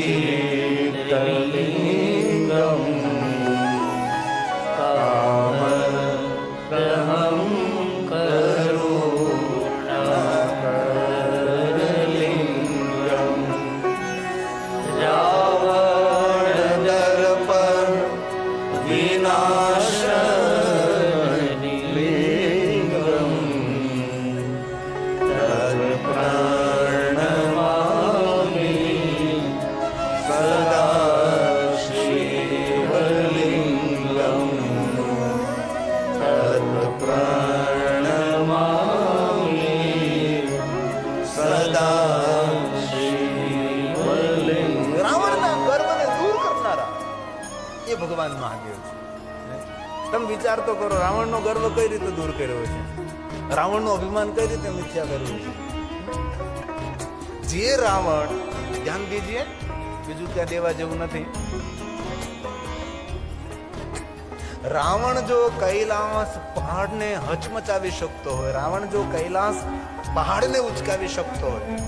see. રાવણના ગર્વને દૂર કરનારા એ ભગવાન મહાદેવ છે. તમે વિચાર તો કરો, રાવણનો ગર્વ કઈ રીતે દૂર કર્યો છે? રાવણનું અભિમાન કઈ રીતે મિથ્યા કર્યું છે? જે રાવણ, ધ્યાન દીજીએ, બીજું ત્યાં દેવા જેવું નથી. રાવણ જો કૈલાસ પહાડને હચમચાવી શકતો હોય, રાવણ જો કૈલાસ પહાડને ઉચકાવી શકતો હોય,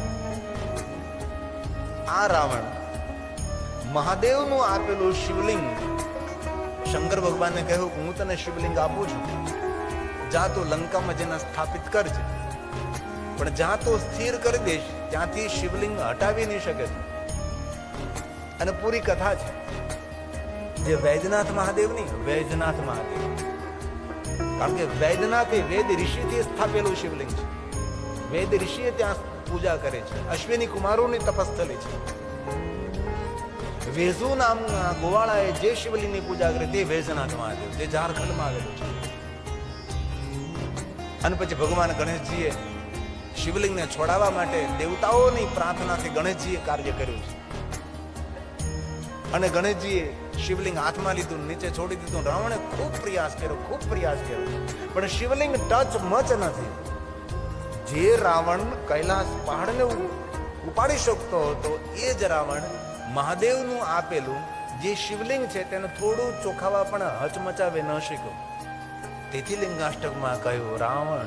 આ રાવણ મહાદેવનું આપેલું શિવલિંગ, શંકર ભગવાનને કહ્યું કે હું તને શિવલિંગ આપું છું. જા તું લંકામાં જેને સ્થાપિત કરજે. પણ જ્યાં તો સ્થિર કરી દઈશ, ત્યાંથી શિવલિંગ હટાવી નહીં શકે અને પૂરી કથા છે. જે વૈદ્યનાથ મહાદેવ નહીં વૈદ્યનાથ મહાદેવ. કારણ કે વૈદ્યનાથ એ વેદ ઋષિથી સ્થાપેલું શિવલિંગ છે. વેદ ઋષિએ ત્યાં પૂજા કરે છે. અશ્વિની કુમારોની તપસ્થલી છે. વેઝુ નામના ગોવાળાએ જે શિવલિંગની પૂજા કરી તે વૈદ્યનાથ મહાદેવ જે ઝારખંડમાં આવેલું છે. અને પછી ભગવાન ગણેશજીએ શિવલિંગને છોડાવવા માટે દેવતાઓની પ્રાર્થનાથી ગણેશજીએ કાર્ય કર્યું છે. અને ગણેશજીએ શિવલિંગ હાથમાં લીધું, નીચે છોડી દીધું. રાવણે ખૂબ પ્રયાસ કર્યો, ખૂબ પ્રયાસ કર્યો. પણ શિવલિંગ ટચ મચ નથી. જે રાવણ કૈલાસ પહાડને ઉપાડી શકતો હતો, એ જ રાવણ મહાદેવનું આપેલું જે શિવલિંગ છે, તેને થોડું ચોખાવા પણ હચમચાવી ન શક્યો. તેથી લિંગાષ્ટકમાં કહ્યું, રાવણ.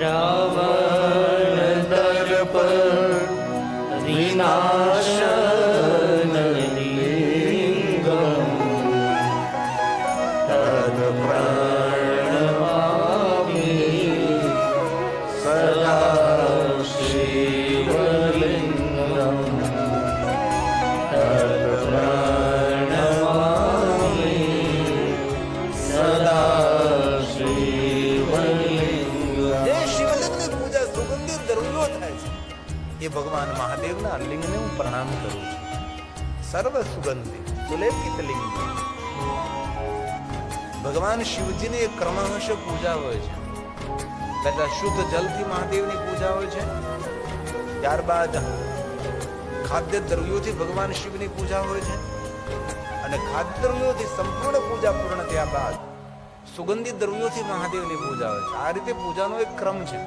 રાવણ દર્પ સર્વ સુગંધી સુલેપિત લિંગ ભગવાન શિવજીની એક ક્રમશઃ પૂજા હોય છે પહેલા શુદ્ધ જલથી મહાદેવની પૂજા હોય છે। ત્યારબાદ ખાદ્ય દ્રવ્યોથી ભગવાન શિવની પૂજા હોય છે। અને ખાદ્ય દ્રવ્યોથી સંપૂર્ણ પૂજા પૂર્ણ થયા બાદ સુગંધિત દ્રવ્યોથી મહાદેવની પૂજા હોય છે। આ રીતે પૂજાનો એક ક્રમ છે।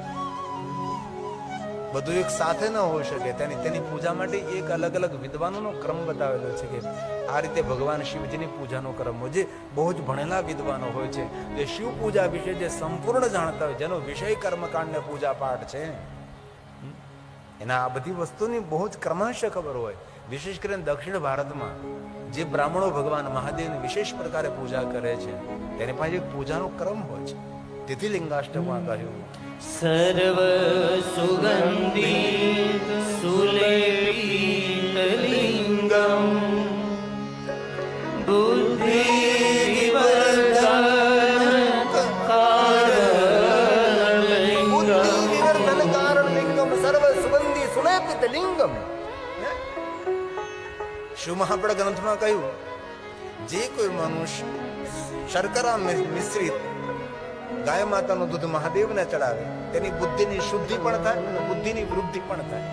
બધું એક સાથે ન હોઈ શકે. તેની તેની પૂજા માટે એક અલગ અલગ વિદ્વાનોનો ક્રમ બતાવેલો છે કે આ રીતે ભગવાન શિવજીની પૂજાનો ક્રમ હોય. જે બહુ જ ભણેલા વિદ્વાનો હોય છે. જે શિવ પૂજા વિશે જે સંપૂર્ણ જાણતા હોય, જેનો વિષય કર્મકાંડ ને પૂજા પાઠ છે. એના આ બધી વસ્તુની બહુ જ ક્રમાંશ ખબર હોય. વિશેષ કરીને દક્ષિણ ભારતમાં જે બ્રાહ્મણો ભગવાન મહાદેવની વિશેષ પ્રકારે પૂજા કરે છે, તેની પાસે એક પૂજાનો ક્રમ હોય છે. તેથી લિંગાષ્ટમાં કહ્યું. સર્વ સુગંધી સુલેપિત લિંગમ બુદ્ધિ લિંગમ? શિવ મહાપડ ગ્રંથમાં કહ્યું જે કોઈ મનુષ્ય શર્કરા મિશ્રિત ગાય માતાનું દૂધ મહાદેવને ચડાવે. તેની બુદ્ધિની શુદ્ધિ પણ થાય અને બુદ્ધિની વૃદ્ધિ પણ થાય.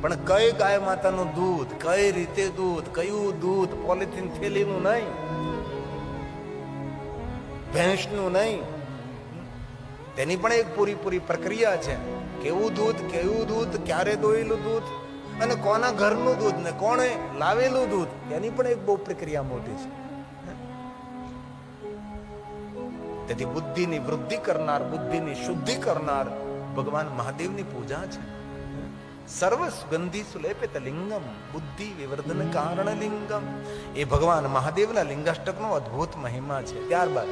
પણ કઈ ગાય માતાનું દૂધ, કઈ રીતે દૂધ, કયું દૂધ, પોલિથીન થેલીનું નહીં, ભેંસનું નહીં. તેની પણ એક પૂરી પૂરી પ્રક્રિયા છે. કેવું દૂધ કેવું દૂધ, ક્યારે દોયેલું દૂધ, અને કોના ઘરનું દૂધ ને કોણે લાવેલું દૂધ એની પણ એક બહુ પ્રક્રિયા મોટી છે. તેથી બુદ્ધિની વૃદ્ધિ કરનાર બુદ્ધિની શુદ્ધિ કરનાર ભગવાન મહાદેવની પૂજા છે. સર્વ સુગંધી સુલેપિત લિંગમ બુદ્ધિ વિવર્ધન કારણ લિંગમ. એ ભગવાન મહાદેવના લિંગાષ્ટકનો અદ્ભુત મહિમા છે. ત્યારબાદ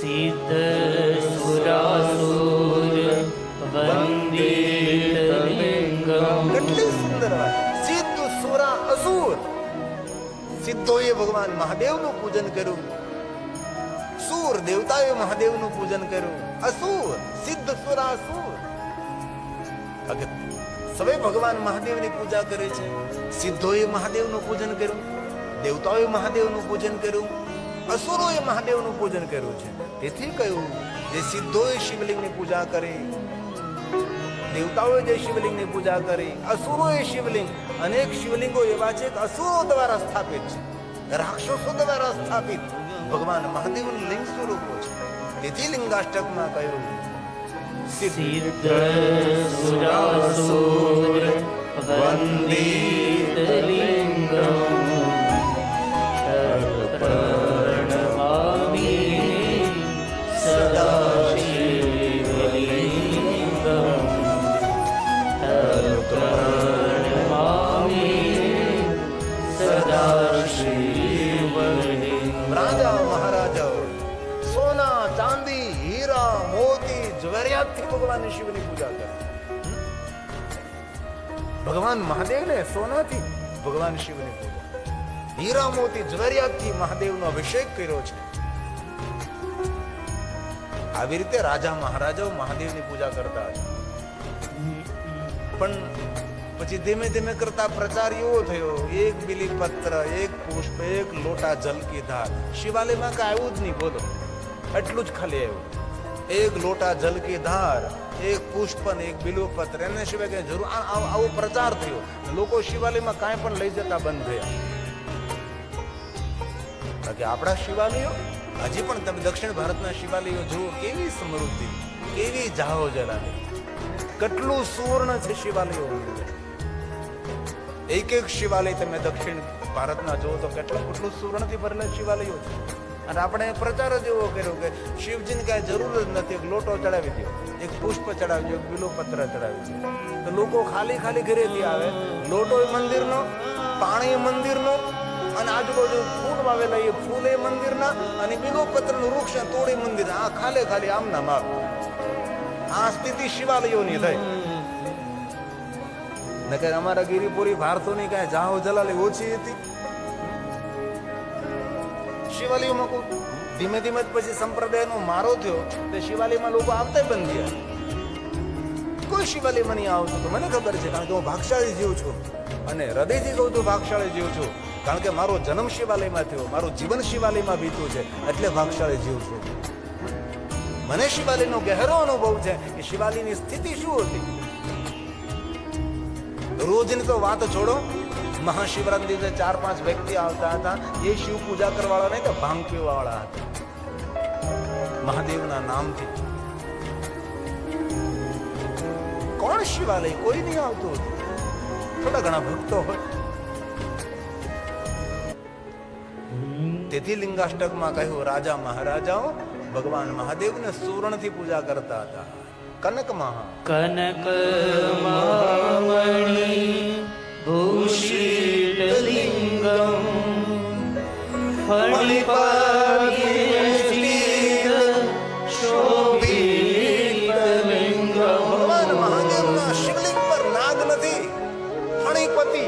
સિદ્ધ સુરાસુર વંદિત લિંગમ કેટલી સુંદર વાત. સિદ્ધ સુરા અસુર સિદ્ધોએ ભગવાન મહાદેવનું પૂજન કર્યું. સુર, દેવતાએ મહાદેવનું પૂજન કર્યું. અસુર સિદ્ધ સુરા અસુર ભગત સવે ભગવાન મહાદેવની પૂજા કરે છે. સિદ્ધોએ મહાદેવનું પૂજન કર્યું, દેવતાઓએ મહાદેવનું પૂજન કર્યું, અસુરોએ મહાદેવનું પૂજન કર્યું છે. તેથી કહ્યું, જે સિદ્ધોએ શિવલિંગની પૂજા કરી, દેવતાઓએ જે શિવલિંગની પૂજા કરી, અસુરોએ શિવલિંગ, અનેક શિવલિંગો એવા છે કે અસુરો દ્વારા સ્થાપિત છે. રાક્ષસો દ્વારા સ્થાપિત. ભગવાન મહાદેવનું લિંગ સ્વરૂપ છે. તેથી લિંગાષ્ટકમાં કહ્યું સિદ્ધ સુરાસુર વંદિત લિંગમ ભગવાન મહાદેવને સોનાથી, ભગવાન શિવને હીરા મોતી જ્વેરિયાતથી મહાદેવનો અભિષેક કર્યો છે. આવી રીતે રાજા મહારાજાઓ મહાદેવની પૂજા કરતા હતા. પણ પછી ધીમે ધીમે કરતા પ્રચાર એવો થયો. એક બિલીપત્ર, એક પુષ્પ, એક લોટા જલ કી ધાર. શિવાલયમાં કઈ આવ્યું જ નહીં, બોલો. એટલું જ ખાલી આવ્યું. એક લોટા જલ કી ધાર એક પુષ્પ ને એક બિલીપત્ર એને સિવાય કઈ જરૂર. આવો પ્રચાર થયો. લોકો શિવાલયમાં કાંઈ પણ લઈ જતા બંધ થયા. બાકી આપણા શિવાલયો, હજી પણ તમે દક્ષિણ ભારતના શિવાલયો જુઓ, કેવી સમૃદ્ધિ, કેવી જાહો જલાલી. કેટલું સુવર્ણ છે શિવાલયો એક એક શિવાલય તમે દક્ષિણ ભારતના જુઓ તો કેટલું કેટલું સુવર્ણથી ભરેલા શિવાલયો છે. અને આપણે પ્રચાર જ એવો કર્યો કે શિવજીને કાંઈ જરૂર જ નથી. એક લોટો ચડાવી દો એક પુષ્પ ચડાવી દો એક બિલોપત્ર ચડાવી દો તો લોકો ખાલી ખાલી ઘરેથી આવે. લોટો મંદિરનો, પાણી મંદિરનો, અને આજુબાજુ ફૂલ વાવેલા એ ફૂલ એ મંદિરના, અને બિલોપત્રનું વૃક્ષ તોડી મંદિર આ ખાલે ખાલી આમના માપ. આ સ્થિતિ શિવાલયોની થઈ. નકર અમારા ગિરિપુરી, ભારતોની કાંઈ જાહો જલાલી ઓછી હતી. શિવાલયોમાં કોઈ ધીમે ધીમે પછી સંપ્રદાયનો મારો થયો, તે શિવાલયમાં લોકો આવતા બંધ થયા. કોઈ શિવાલયમાં નહીં આવતું તો મને ખબર છે, કારણ કે હું ભાગશાળી જીવ છું. અને હૃદયથી કહું તો ભાગશાળી જીવ છું, કારણ કે મારો જન્મ શિવાલયમાં થયો, મારું જીવન શિવાલયમાં વીત્યું છે, એટલે ભાગશાળી જીવ છું. મને શિવાલયનો ગહેરો અનુભવ છે કે શિવાલયની સ્થિતિ શું હતી? રોજની તો વાત છોડો મહાશિવરાત્રી દિવસે ચાર પાંચ વ્યક્તિ આવતા હતા એ શિવ પૂજા કરવાવાળા નહીં તો ભાંગ પીવાવાળા હતા મહાદેવના નામથી કોણ શિવાલય કોઈ નહીં આવતું હતું. થોડા ઘણા ભક્તો હોય તેથી લિંગાષ્ટકમાં કહ્યું રાજા મહારાજાઓ ભગવાન મહાદેવને સુવર્ણથી પૂજા કરતા હતા કનક મહા કનક મહામણિ ભૂષિત લિંગમ શોભિત લિંગમ ભગવાન મહાદેવના શિવલિંગ પર નાગ નથી ફણીપતિ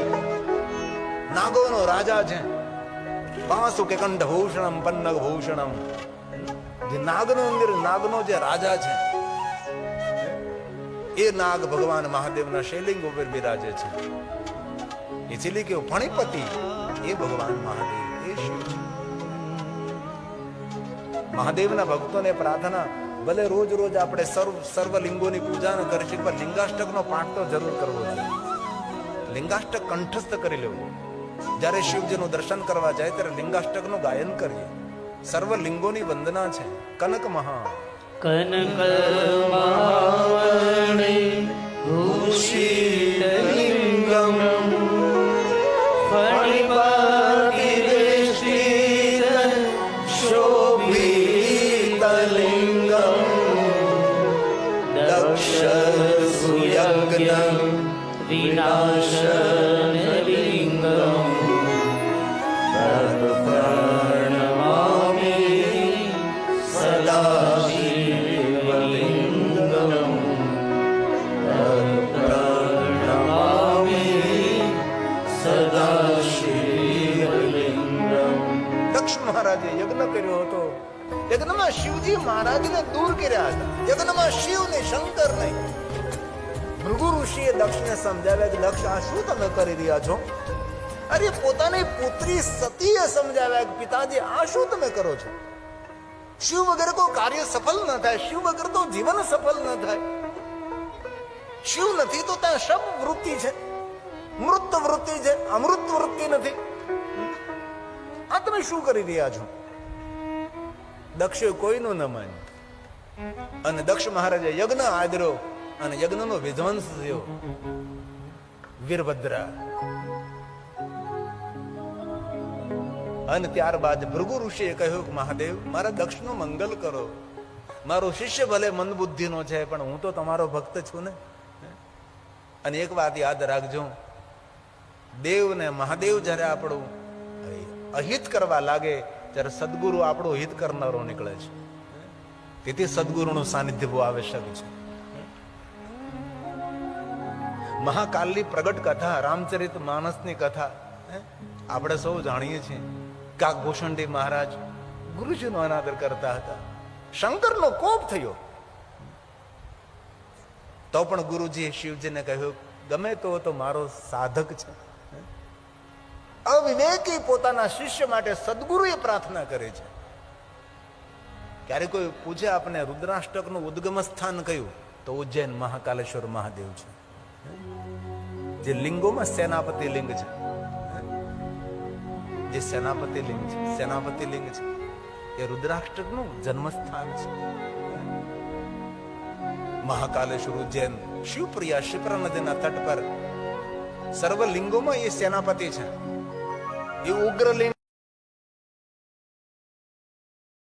નાગોનો રાજા છે વાસુ કે કંઠ ભૂષણમ જે નાગનો અંદર નાગનો જે રાજા છે એ નાગ ભગવાન મહાદેવના શિવલિંગ ઉપર બિરાજે છે ઇસીલી કે ફણીપતિ એ ભગવાન મહાદેવ, એ શિવ મહાદેવના ભક્તોને પ્રાર્થના, ભલે રોજ રોજ આપણે સર્વ સર્વ લિંગોની પૂજા કરીશું પણ લિંગાષ્ટકનો પાઠ તો જરૂર કરવો જોઈએ. લિંગાષ્ટક કંઠસ્થ કરી લેવું. જ્યારે શિવજીનું દર્શન કરવા જાય, ત્યારે લિંગાષ્ટકનું ગાયન કરીએ. સર્વ લિંગોની વંદના છે. કનક મહા કનક મહામણિ મહારાજને દૂર કર્યા હતા. યજ્ઞમાં શિવ ને શંકર નહીં. ભૃગુ ઋષિએ દક્ષને સમજાવ્યા કે, દક્ષ, આ શું તમે કરી રહ્યા છો? અરે, પોતાની પુત્રી સતીએ સમજાવ્યા કે, પિતાજી, આ શું તમે કરો છો? શિવ વગર કોઈ કાર્ય સફળ ન થાય, શિવ વગર તો જીવન સફળ ન થાય. શિવ નથી તો ત્યાં શબ વૃત્તિ છે. મૃત વૃત્તિ છે, અમૃત વૃત્તિ નથી. આ તમે શું કરી રહ્યા છો? દક્ષે કોઈનું ન માન્યું. અને દક્ષ મહારાજે યજ્ઞ આદર્યો અને યજ્ઞનો વિધ્વંસ થયો. વીરભદ્રા. અને ત્યારબાદ ભૃગુ ઋષિએ કહ્યું કે, મહાદેવ, મારા દક્ષનું મંગલ કરો. મારો શિષ્ય ભલે મંદબુદ્ધિનો છે, પણ હું તો તમારો ભક્ત છું ને. અને એક વાત યાદ રાખજો. દેવ ને મહાદેવ જ્યારે આપણું અહિત કરવા લાગે ત્યારે સદગુરુ આપણું હિત કરનારો નીકળે છે. તેથી સદગુરુનું સાનિધ્ય બહુ આવશ્યક છે. મહાકાલની પ્રગટ કથા, રામચરિત માનસની કથા? આપણે સૌ જાણીએ છીએ કાક ભૂષણજી મહારાજ ગુરુજીનો અનાદર કરતા હતા. શંકરનો કોપ થયો. તો પણ ગુરુજીએ શિવજીને કહ્યું, ગમે તો તો મારો સાધક છે. અવિવેકી પોતાના શિષ્ય માટે સદગુરુએ પ્રાર્થના કરે છે. ક્યારે કોઈ પૂછે આપને રુદ્રાષ્ટકનું ઉદ્ગમ સ્થાન કયું તો ઉજ્જૈન મહાકાલેશ્વર મહાદેવ છે. જે લિંગોમાં સેનાપતિ લિંગ છે. જે સેનાપતિ લિંગ છે, સેનાપતિ લિંગ છે. એ રુદ્રાષ્ટકનું જન્મસ્થાન છે. મહાકાલેશ્વર ઉજ્જૈન શિવપ્રિયા શિપ્રા નદીના તટ પર સર્વ લિંગોમાં એ સેનાપતિ છે. એ ઉગ્રલિંગ